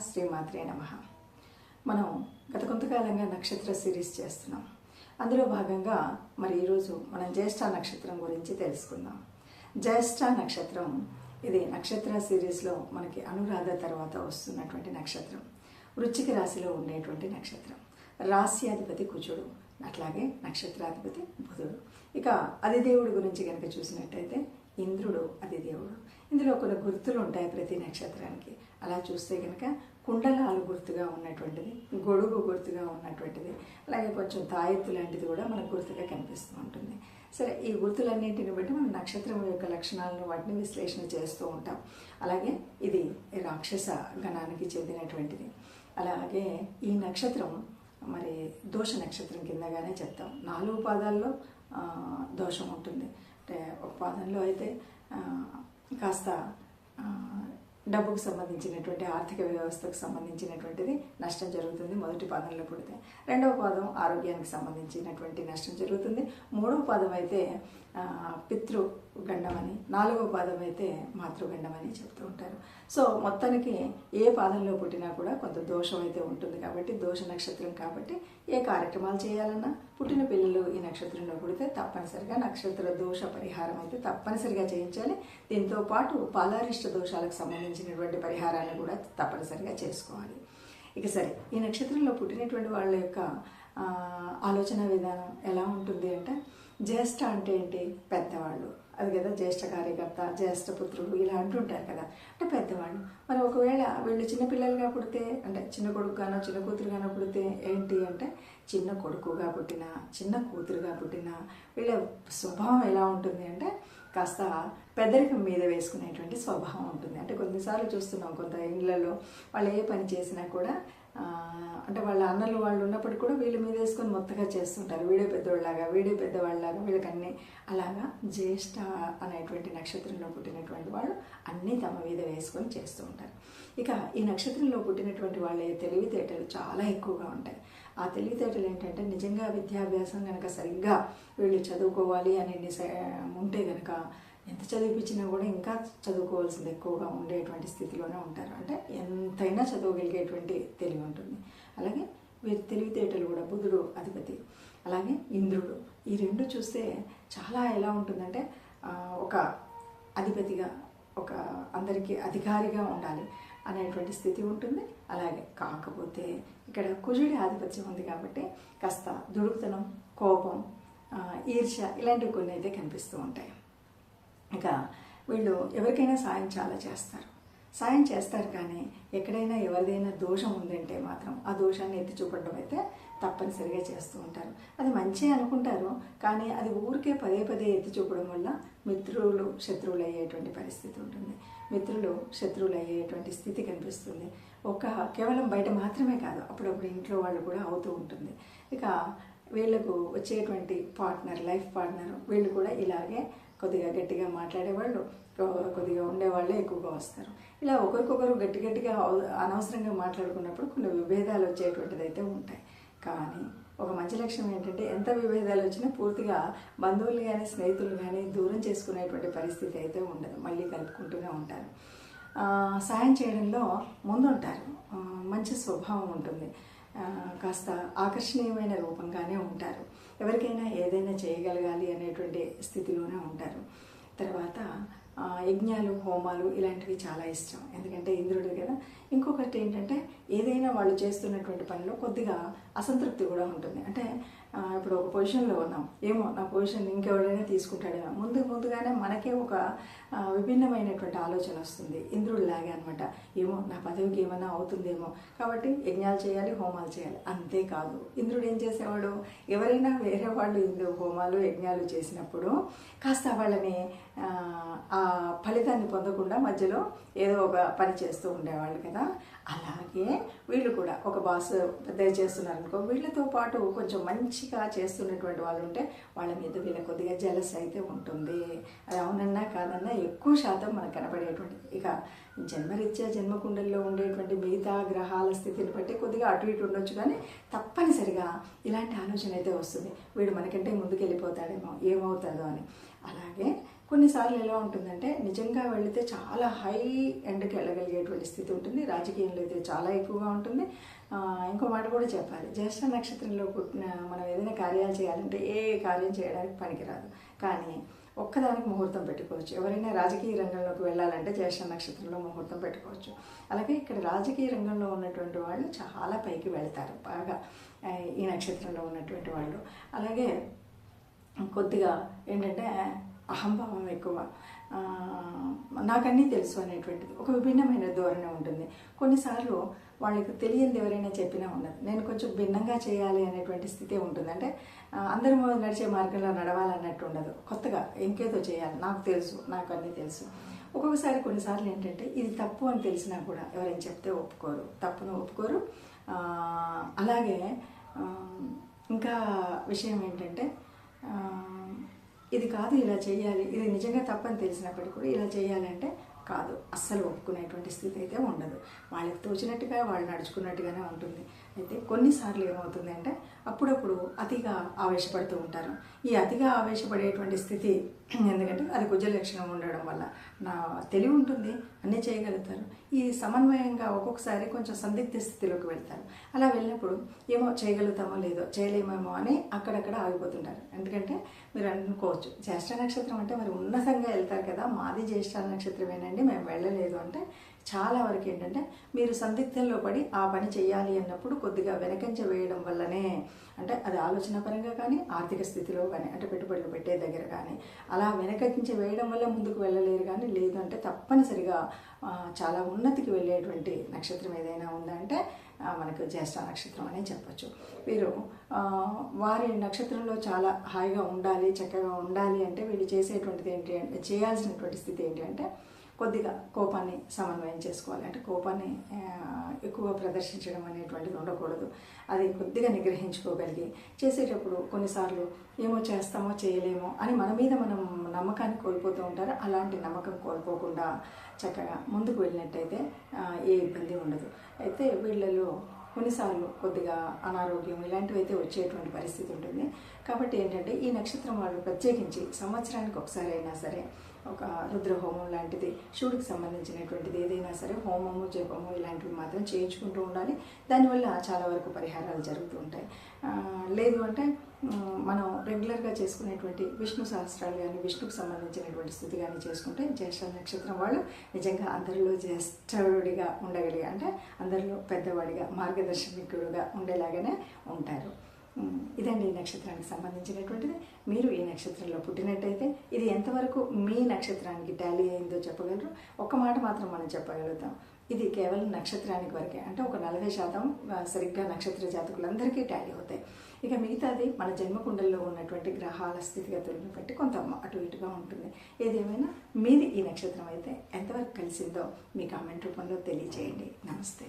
శ్రీమాత్రే నమ. మనం గత కొంతకాలంగా నక్షత్ర సిరీస్ చేస్తున్నాం. అందులో భాగంగా మరి ఈరోజు మనం జ్యేష్ఠ నక్షత్రం గురించి తెలుసుకుందాం. జ్యేష్ఠ నక్షత్రం ఇది నక్షత్ర సిరీస్లో మనకి అనురాధ తర్వాత వస్తున్నటువంటి నక్షత్రం. వృచ్చిక రాశిలో ఉండేటువంటి నక్షత్రం. రాశ్యాధిపతి కుజుడు అట్లాగే నక్షత్రాధిపతి బుధుడు. ఇక అధిదేవుడి గురించి కనుక చూసినట్టయితే ఇంద్రుడు అధిదేవుడు. ఇందులో కొన్ని గుర్తులు ఉంటాయి ప్రతి నక్షత్రానికి. అలా చూస్తే కనుక కుండలాలు గుర్తుగా ఉన్నటువంటిది గొడుగు గుర్తుగా ఉన్నటువంటిది అలాగే కొంచెం తాయెత్తు లాంటిది కూడా మనకు గుర్తుగా కనిపిస్తూ ఉంటుంది. సరే ఈ గుర్తులన్నింటిని బట్టి మనం నక్షత్రం యొక్క లక్షణాలను వాటిని విశ్లేషణ చేస్తూ ఉంటాం. అలాగే ఇది రాక్షస గణానికి చెందినటువంటిది. అలాగే ఈ నక్షత్రం మరి దోష నక్షత్రం కిందగానే చెప్తాం. నాలుగు పాదాల్లో దోషం ఉంటుంది. అంటే ఒక పాదంలో అయితే కాస్త డబ్బుకు సంబంధించినటువంటి ఆర్థిక వ్యవస్థకు సంబంధించినటువంటిది నష్టం జరుగుతుంది మొదటి పాదంలో పుడితే. రెండవ పాదం ఆరోగ్యానికి సంబంధించినటువంటి నష్టం జరుగుతుంది. మూడవ పాదం అయితే ఆ, పితృ అని నాలుగవ పాదం అయితే మాతృగండం అని చెప్తూ ఉంటారు. సో మొత్తానికి ఏ పాదంలో పుట్టినా కూడా కొంత దోషం అయితే ఉంటుంది కాబట్టి దోష నక్షత్రం కాబట్టి ఏ కార్యక్రమాలు చేయాలన్నా పుట్టిన పిల్లలు ఈ నక్షత్రంలో పుడితే తప్పనిసరిగా నక్షత్ర దోష పరిహారం అయితే తప్పనిసరిగా చేయించాలి. దీంతో పాటు పాలారిష్ట దోషాలకు సంబంధించినటువంటి పరిహారాన్ని కూడా తప్పనిసరిగా చేసుకోవాలి. ఇక సరే ఈ నక్షత్రంలో పుట్టినటువంటి వాళ్ళ యొక్క ఆలోచన విధానం ఎలా ఉంటుంది అంటే జ్యేష్ఠ అంటే ఏంటి? పెద్దవాళ్ళు. అది కదా జ్యేష్ఠ కార్యకర్త జ్యేష్ఠ పుత్రుడు ఇలా అంటుంటారు కదా. అంటే పెద్దవాళ్ళు. మరి ఒకవేళ వీళ్ళు చిన్నపిల్లలుగా పుడితే అంటే చిన్న కొడుకుగానో చిన్న కూతురుగానో పుడితే ఏంటి అంటే చిన్న కొడుకుగా పుట్టిన చిన్న కూతురుగా పుట్టిన వీళ్ళ స్వభావం ఎలా ఉంటుంది అంటే కాస్త పెద్దరికం మీద వేసుకునేటువంటి స్వభావం ఉంటుంది. అంటే కొన్నిసార్లు చూస్తున్నాం కొంత ఇళ్ళలో వాళ్ళు ఏ పని చేసినా కూడా అంటే వాళ్ళ అన్నలు వాళ్ళు ఉన్నప్పటికీ కూడా వీళ్ళ మీద వేసుకొని మొత్తగా చేస్తుంటారు. వీడే పెద్దవాళ్ళలాగా వీడే పెద్దవాళ్ళలాగా వీళ్ళకన్నీ అలాగా జ్యేష్ఠ అనేటువంటి నక్షత్రంలో పుట్టినటువంటి వాళ్ళు అన్నీ తమ మీద వేసుకొని చేస్తూ ఉంటారు. ఇక ఈ నక్షత్రంలో పుట్టినటువంటి వాళ్ళ తెలివితేటలు చాలా ఎక్కువగా ఉంటాయి. ఆ తెలివితేటలు ఏంటంటే నిజంగా విద్యాభ్యాసం కనుక సరిగ్గా వీళ్ళు చదువుకోవాలి అని ఉంటే కనుక ఎంత చదివిపించినా కూడా ఇంకా చదువుకోవాల్సింది ఎక్కువగా ఉండేటువంటి స్థితిలోనే ఉంటారు. అంటే ఎంతైనా చదవగలిగేటువంటి తెలివి ఉంటుంది. అలాగే వీరి తెలివితేటలు కూడా బుధుడు అధిపతి అలాగే ఇంద్రుడు ఈ రెండు చూస్తే చాలా ఎలా ఉంటుందంటే ఒక అధిపతిగా ఒక అందరికీ అధికారిగా ఉండాలి అనేటువంటి స్థితి ఉంటుంది. అలాగే కాకపోతే ఇక్కడ కుజుడి ఆధిపత్యం ఉంది కాబట్టి కాస్త దుడుకుతనం కోపం ఈర్ష ఈర్ష్య ఇలాంటివి కొన్ని అయితే కనిపిస్తూ ఉంటాయి. ఇక వీళ్ళు ఎవరికైనా సాయం చాలా చేస్తారు. సాయం చేస్తారు కానీ ఎక్కడైనా ఎవరిదైనా దోషం ఉందంటే మాత్రం ఆ దోషాన్ని ఎత్తి చూపడం అయితే తప్పనిసరిగా చేస్తూ ఉంటారు. అది మంచి అనుకుంటారు కానీ అది ఊరికే పదే పదే ఎత్తి చూపడం వల్ల మిత్రులు శత్రువులు అయ్యేటువంటి పరిస్థితి ఉంటుంది. మిత్రులు శత్రువులు అయ్యేటువంటి స్థితి కనిపిస్తుంది. ఒక కేవలం బయట మాత్రమే కాదు అప్పుడప్పుడు ఇంట్లో వాళ్ళు కూడా అవుతూ ఉంటుంది. ఇక వీళ్ళకు వచ్చేటువంటి పార్ట్నర్ లైఫ్ పార్ట్నర్ వీళ్ళు కూడా ఇలాగే కొద్దిగా గట్టిగా మాట్లాడేవాళ్ళు కొద్దిగా ఉండేవాళ్ళే ఎక్కువగా వస్తారు. ఇలా ఒకరికొకరు గట్టి గట్టిగా అవ- అనవసరంగా మాట్లాడుకున్నప్పుడు కొన్ని విభేదాలు వచ్చేటువంటిది అయితే ఉంటాయి. కానీ ఒక మంచి లక్ష్యం ఏంటంటే ఎంత విభేదాలు వచ్చినా పూర్తిగా బంధువులు కానీ స్నేహితులు కానీ దూరం చేసుకునేటువంటి పరిస్థితి అయితే ఉండదు. మళ్ళీ కలుపుకుంటూనే ఉంటారు. సాయం చేయడంలో ముందుంటారు. మంచి స్వభావం ఉంటుంది. కాస్త ఆకర్షణీయమైన రూపంగానే ఉంటారు. ఎవరికైనా ఏదైనా చేయగలగాలి అనేటువంటి స్థితిలోనే ఉంటారు. తర్వాత యజ్ఞాలు హోమాలు ఇలాంటివి చాలా ఇష్టం. ఎందుకంటే ఇంద్రుడు కదా. ఇంకొకటి ఏంటంటే ఏదైనా వాళ్ళు చేస్తున్నటువంటి పనిలో కొద్దిగా అసంతృప్తి కూడా ఉంటుంది. అంటే ఇప్పుడు ఒక పొజిషన్లో ఉన్నాం. ఏమో నా పొజిషన్ ఇంకెవరైనా తీసుకుంటాడేమో. ముందు ముందుగానే మనకే ఒక విభిన్నమైనటువంటి ఆలోచన వస్తుంది. ఇంద్రుడు లాగే అనమాట ఏమో నా పదవికి ఏమైనా అవుతుందేమో. కాబట్టి యజ్ఞాలు చేయాలి హోమాలు చేయాలి. అంతేకాదు. ఇంద్రుడు ఏం చేసేవాడు? ఎవరైనా వేరే వాళ్ళు ఇందు హోమాలు యజ్ఞాలు చేసినప్పుడు కాస్త వాళ్ళని ఆ, ఫలితాన్ని పొందకుండా మధ్యలో ఏదో ఒక పని చేస్తూ ఉండేవాళ్ళు కదా. అలాగే వీళ్ళు కూడా ఒక బాస్ పెద్ద చేస్తున్నారు అనుకో వీళ్ళతో పాటు కొంచెం మంచిగా చేస్తున్నటువంటి వాళ్ళు ఉంటే వాళ్ళ మీద వీళ్ళ కొద్దిగా జలస్ అయితే ఉంటుంది. అది అవునన్నా కాదన్నా ఎక్కువ శాతం మనకు కనపడేటువంటిది ఇక జన్మరీత్యా జన్మకుండల్లో ఉండేటువంటి మిగతా గ్రహాల స్థితిని బట్టి కొద్దిగా అటు ఇటు ఉండొచ్చు కానీ తప్పనిసరిగా ఇలాంటి ఆలోచన అయితే వస్తుంది. వీడు మనకంటే ముందుకు వెళ్ళిపోతాడేమో ఏమవుతాడో అని. అలాగే కొన్నిసార్లు ఎలా ఉంటుందంటే నిజంగా వెళితే చాలా హై ఎండ్కి వెళ్ళగలిగేటువంటి స్థితి ఉంటుంది. రాజకీయంలో అయితే చాలా ఎక్కువగా ఉంటుంది. ఇంకో మాట కూడా చెప్పాలి. జ్యేష్ఠ నక్షత్రంలో పుట్టిన మనం ఏదైనా కార్యాలు చేయాలంటే ఏ కార్యం చేయడానికి పనికిరాదు. కానీ ఒక్కదానికి ముహూర్తం పెట్టుకోవచ్చు. ఎవరైనా రాజకీయ రంగంలోకి వెళ్ళాలంటే జ్యేష్ఠ నక్షత్రంలో ముహూర్తం పెట్టుకోవచ్చు. అలాగే ఇక్కడ రాజకీయ రంగంలో ఉన్నటువంటి వాళ్ళు చాలా పైకి వెళ్తారు. బాగా ఈ నక్షత్రంలో ఉన్నటువంటి వాళ్ళు. అలాగే కొద్దిగా ఏంటంటే అహంభావం ఎక్కువ. నాకన్నీ తెలుసు అనేటువంటిది. ఒక విభిన్నమైన ధోరణి ఉంటుంది. కొన్నిసార్లు వాళ్ళకి తెలియంది ఎవరైనా చెప్పినా ఉండదు. నేను కొంచెం భిన్నంగా చేయాలి అనేటువంటి స్థితి ఉంటుంది. అంటే ఆ, అందరూ నడిచే మార్గంలో నడవాలన్నట్టు ఉండదు. కొత్తగా ఇంకేదో చేయాలి. నాకు తెలుసు. నాకు అన్నీ తెలుసు. ఒక్కొక్కసారి కొన్నిసార్లు ఏంటంటే ఇది తప్పు అని తెలిసినా కూడా ఎవరైనా చెప్తే ఒప్పుకోరు. తప్పును ఒప్పుకోరు. అలాగే ఇంకా విషయం ఏంటంటే ఇది కాదు ఇలా చేయాలి ఇది నిజంగా తప్పని తెలిసినప్పటికీ కూడా ఇలా చేయాలంటే కాదు. అస్సలు ఒప్పుకునేటువంటి స్థితి అయితే ఉండదు. వాళ్ళకి తోచినట్టుగా వాళ్ళు నడుచుకున్నట్టుగానే ఉంటుంది. అయితే కొన్నిసార్లు ఏమవుతుంది అంటే అప్పుడప్పుడు అతిగా ఆవేశపడుతూ ఉంటారు. ఈ అతిగా ఆవేశపడేటువంటి స్థితి ఎందుకంటే అది కుజ లక్షణం ఉండడం వల్ల నా తెలివి ఉంటుంది అన్నీ చేయగలుగుతారు. ఈ సమన్వయంగా ఒక్కొక్కసారి కొంచెం సందిగ్ధ స్థితిలోకి వెళ్తారు. అలా వెళ్ళినప్పుడు ఏమో చేయగలుగుతామో లేదో చేయలేమేమో అని అక్కడక్కడ ఆగిపోతుంటారు. ఎందుకంటే మీరు అనుకోవచ్చు జ్యేష్ఠ నక్షత్రం అంటే మరి ఉన్నతంగా వెళ్తారు కదా మాది జ్యేష్ఠ నక్షత్రమేనండి మేము వెళ్ళలేదు అంటే చాలా వరకు ఏంటంటే మీరు సందిగ్ధంలో పడి ఆ పని చేయాలి అన్నప్పుడు కొద్దిగా వెనకంచ వేయడం వల్లనే అంటే అది ఆలోచన పరంగా కానీ ఆర్థిక స్థితిలో కానీ అంటే పెట్టుబడులు పెట్టే దగ్గర కానీ అలా వెనకంజ వేయడం వల్ల ముందుకు వెళ్ళలేరు కానీ లేదు అంటే తప్పనిసరిగా చాలా ఉన్నతికి వెళ్ళేటువంటి నక్షత్రం ఏదైనా ఉందంటే మనకు జ్యేష్ఠ నక్షత్రం అనే చెప్పచ్చు. వీరు వారి నక్షత్రంలో చాలా హాయిగా ఉండాలి చక్కగా ఉండాలి అంటే వీళ్ళు చేసేటువంటిది ఏంటి అంటే చేయాల్సినటువంటి స్థితి ఏంటి అంటే కొద్దిగా కోపాన్ని సమన్వయం చేసుకోవాలి. అంటే కోపాన్ని ఎక్కువ ప్రదర్శించడం అనేటువంటిది ఉండకూడదు. అది కొద్దిగా నిగ్రహించుకోగలిగి చేసేటప్పుడు కొన్నిసార్లు ఏమో చేస్తామో చేయలేమో అని మన మీద మనం నమ్మకాన్ని కోల్పోతూ ఉంటారు. అలాంటి నమ్మకం కోల్పోకుండా చక్కగా ముందుకు వెళ్ళినట్టయితే ఏ ఇబ్బంది ఉండదు. అయితే వీళ్ళలో కొన్నిసార్లు కొద్దిగా అనారోగ్యం ఇలాంటివి అయితే వచ్చేటువంటి పరిస్థితి ఉంటుంది. కాబట్టి ఏంటంటే ఈ నక్షత్రం వాళ్ళు ప్రత్యేకించి సంవత్సరానికి ఒకసారి అయినా సరే ఒక రుద్ర హోమం లాంటిది శివుడికి సంబంధించినటువంటిది ఏదైనా సరే హోమము జపము ఇలాంటివి మాత్రం చేయించుకుంటూ ఉండాలి. దానివల్ల చాలా వరకు పరిహారాలు జరుగుతూ ఉంటాయి. లేదు అంటే మనం రెగ్యులర్గా చేసుకునేటువంటి విష్ణు సహస్రాలు కానీ విష్ణుకు సంబంధించినటువంటి స్థుతి కానీ చేసుకుంటే జ్యేష్ఠ నక్షత్రం వాళ్ళు నిజంగా అందరిలో జ్యేష్ఠుడిగా ఉండగలిగే అంటే అందరిలో పెద్దవాడిగా మార్గదర్శకుడుగా ఉండేలాగానే ఉంటారు. ఇదండి ఈ నక్షత్రానికి సంబంధించినటువంటిది. మీరు ఈ నక్షత్రంలో పుట్టినట్టయితే ఇది ఎంతవరకు మీ నక్షత్రానికి టాలీ అయిందో చెప్పగలరు? ఒక్క మాట మాత్రం మనం చెప్పగలుగుతాం. ఇది కేవలం నక్షత్రానికి వరకే. అంటే ఒక నలభై శాతం సరిగ్గా నక్షత్ర జాతకులందరికీ టాలీ అవుతాయి. ఇక మిగతాది మన జన్మకుండల్లో ఉన్నటువంటి గ్రహాల స్థితిగతులను బట్టి కొంత అటు ఇటుగా ఉంటుంది. ఏదేమైనా మీది ఈ నక్షత్రం అయితే ఎంతవరకు కలిసిందో మీ కామెంట్ రూపంలో తెలియజేయండి. నమస్తే.